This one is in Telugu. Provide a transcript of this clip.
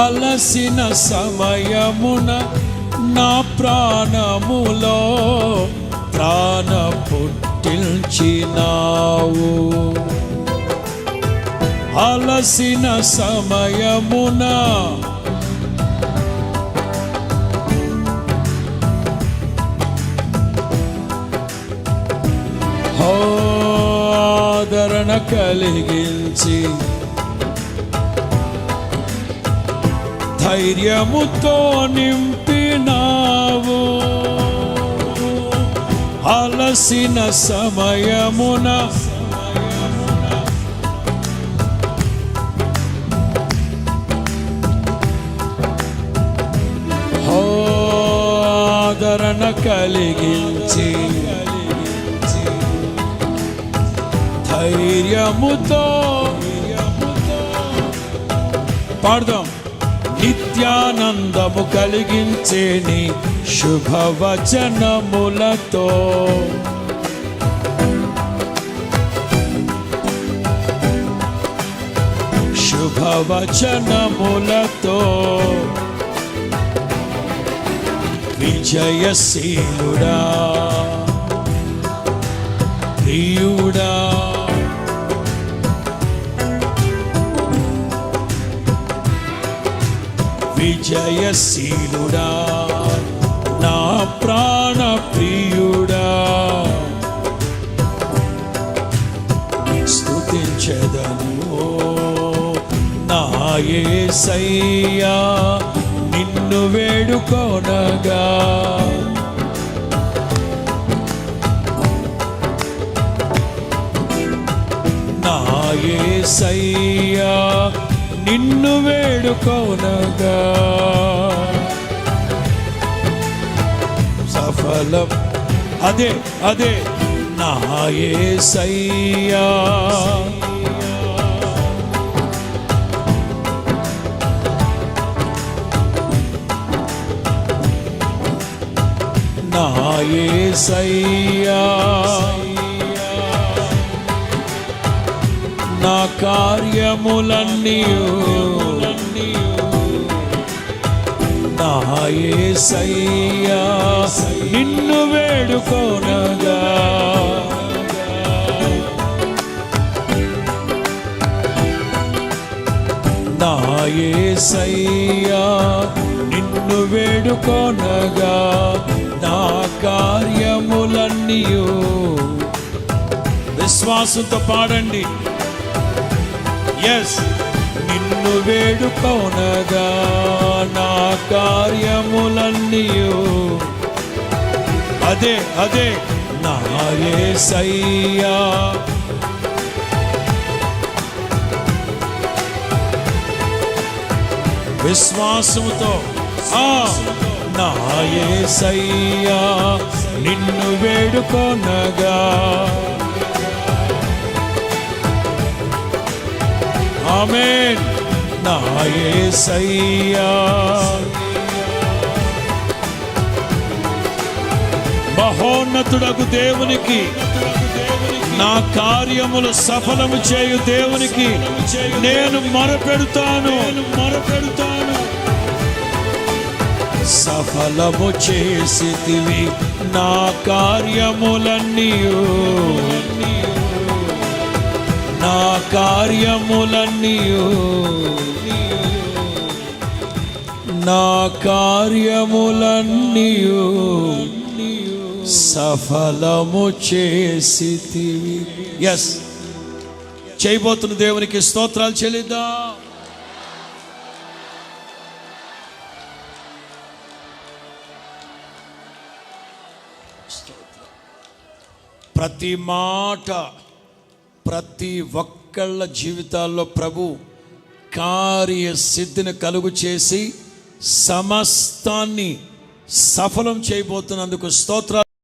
అలసిన సమయమున నా ప్రాణములో ప్రాణ పుట్టించినావు. అలసిన సమయమున ఆదరణ కలిగించి ధైర్యముతో నింపినావు. అలసిన సమయమున ఆదరణ కలిగించి ధైర్యముతో పాడదాం. నిత్యానందము కలిగించే నీ శుభవచనములతో. శుభవచనములతో. విజయశీలుడా ప్రియుడా జయశీలుడా నా ప్రాణ ప్రియుడా. స్థుతించదను నా సయ్యా నిన్ను వేడుకోనగా. నా సయ్యా నిన్ను వేడుకోనగా. సఫలం. అదే అదే నాయే సయ్యా నాయే సయ్యా నా కార్యములన్నీ. నాయే యేసయ్యా నిన్ను వేడుకోనగా. నాయే యేసయ్యా నిన్ను వేడుకోనగా. నా కార్యములన్నీ విశ్వాసంతో పాడండి. ఎస్ నిన్ను వేడుకోనగా నా కార్యములన్నీ అదే అదే నా యేసయ్యా విశ్వాసముతో ఆ నా యేసయ్యా నిన్ను వేడుకోనగా ఆమెన్. నాయే సయ్యా మహోన్నతుడకు దేవునికి నా కార్యములు సఫలము చేయు దేవునికి నేను మొరపెడతాను. మొరపెడతాను సఫలము చేసితివి నా కార్యములన్నీ కార్యములన్నీ నా కార్యములన్నీ సఫలము చేసితివి. ఎస్ చేయబోతున్న దేవునికి స్తోత్రాలు చెల్లిద్దా. ప్రతి మాట ప్రతి ఒక్కళ్ళ జీవితాల్లో ప్రభు కార్య సిద్ధిని కలుగు చేసి సమస్తాన్ని సఫలం చేయబోతున్నందుకు స్తోత్రాలు.